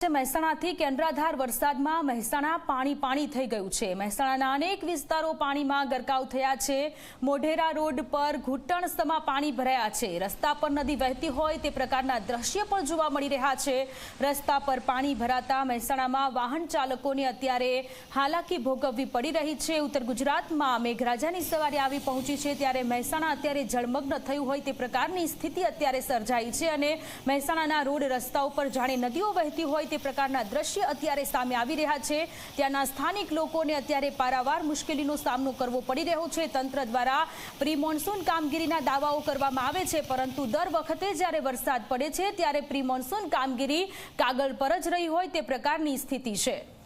મહેસાણાથી કેન્દ્રાધાર વરસાદમાં મહેસાણા પાણી પાણી થઈ ગયું છે. મહેસાણાના અનેક વિસ્તારો પાણીમાં ગરકાવ થયા છે. મોઢેરા રોડ પર ઘૂંટણસમાં પાણી ભરાયા છે. રસ્તા પર નદી વહેતી હોય તે પ્રકારના દ્રશ્ય પણ જોવા મળી રહ્યા છે. રસ્તા પર પાણી ભરાતા મહેસાણામાં વાહન ચાલકોને અત્યારે હાલાકી ભોગવવી પડી રહી છે. ઉત્તર ગુજરાતમાં મેઘરાજાની સવારે આવી પહોંચી છે ત્યારે મહેસાણા અત્યારે જળમગ્ન થયું હોય તે પ્રકારની સ્થિતિ અત્યારે સર્જાઈ છે અને મહેસાણાના રોડ રસ્તા ઉપર જાણે નદીઓ વહેતી તે પ્રકારના દ્રશ્ય અત્યારે સામે આવી રહ્યા છે. ત્યાંના સ્થાનિક લોકોને અત્યારે પારાવાર મુશ્કેલીનો સામનો કરવો પડી રહ્યો છે. તંત્ર દ્વારા પ્રી મોન્સૂન કામગીરીના દાવાઓ કરવામાં આવે છે, પરંતુ દર વખતે જ્યારે વરસાદ પડે છે, ત્યારે પ્રી મોન્સૂન કામગીરી કાગળ પર જ રહી હોય તે પ્રકારની સ્થિતિ છે.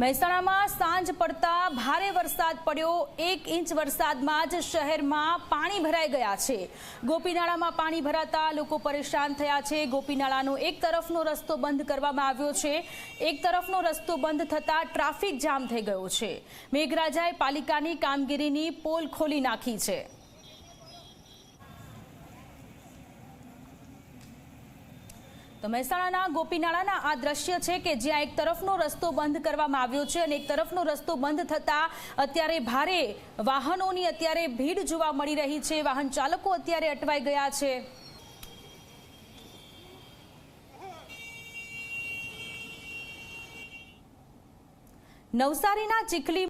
મહેસાણામાં સાંજ પડતા ભારે વરસાદ પડ્યો. એક ઇંચ વરસાદમાં જ શહેરમાં પાણી ભરાઈ ગયા છે. ગોપીનાળામાં પાણી ભરાતા લોકો પરેશાન થયા છે. ગોપીનાળાનો એક તરફનો રસ્તો બંધ કરવામાં આવ્યો છે. એક તરફનો રસ્તો બંધ થતાં ટ્રાફિક જામ થઈ ગયો છે. મેઘરાજાએ પાલિકાની કામગીરીની પોલ ખોલી નાખી છે. તો મહેસાણાના ગોપીનાળાના આ દ્રશ્ય છે કે જ્યાં એક તરફનો રસ્તો બંધ કરવામાં આવ્યો છે અને એક તરફનો રસ્તો બંધ થતા અત્યારે ભારે વાહનોની અત્યારે ભીડ જોવા મળી રહી છે. વાહન ચાલકો અત્યારે અટવાઈ ગયા છે. નવસારીના ચીખલી